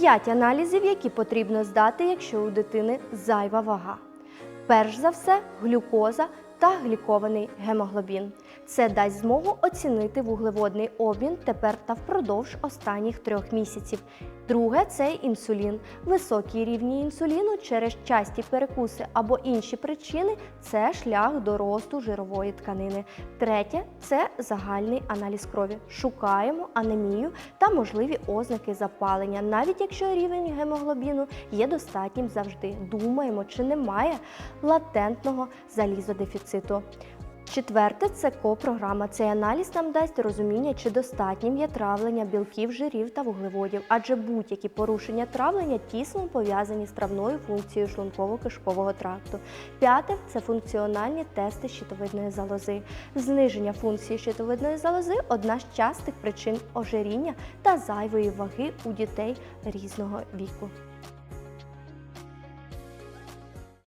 П'ять аналізів, які потрібно здати, якщо у дитини зайва вага. Перш за все, глюкоза та глікований гемоглобін. Це дасть змогу оцінити вуглеводний обмін тепер та впродовж останніх трьох місяців. Друге це інсулін. Високі рівні інсуліну через часті перекуси або інші причини це шлях до росту жирової тканини. Третє це загальний аналіз крові. Шукаємо анемію та можливі ознаки запалення, навіть якщо рівень гемоглобіну є достатнім завжди. Думаємо, чи немає латентного залізодефіциту. Четверте це копрограма. Цей аналіз нам дасть розуміння, чи достатнім є травлення білків, жирів та вуглеводів, адже будь-які порушення травлення тісно пов'язані з травною функцією шлунково-кишкового тракту. П'яте це функціональні тести щитовидної залози. Зниження функції щитовидної залози одна з частих причин ожиріння та зайвої ваги у дітей різного віку.